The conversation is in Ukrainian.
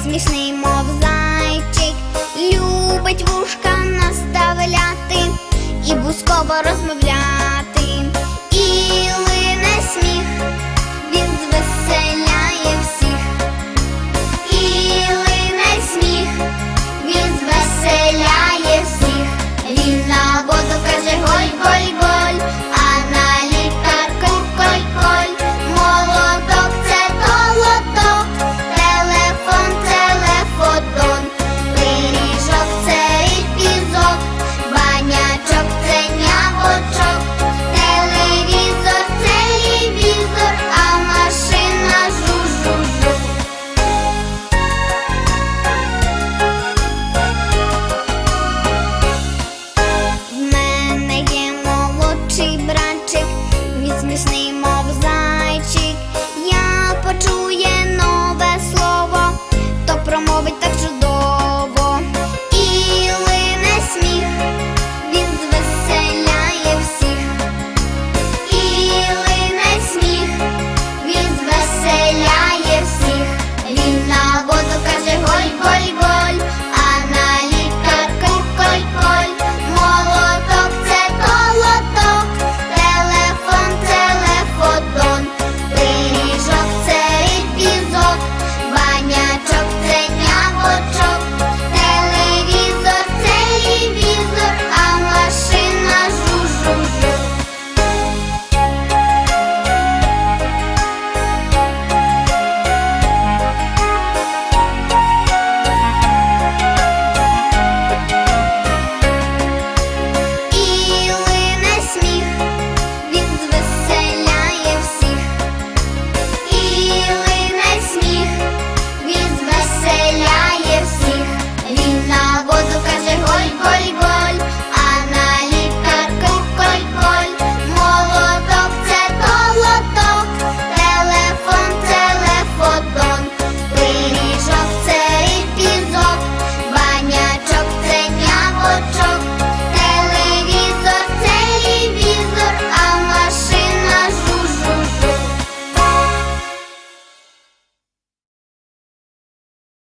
смішний, мов зайчик, любить вушка наставляти і бусково розмовляти.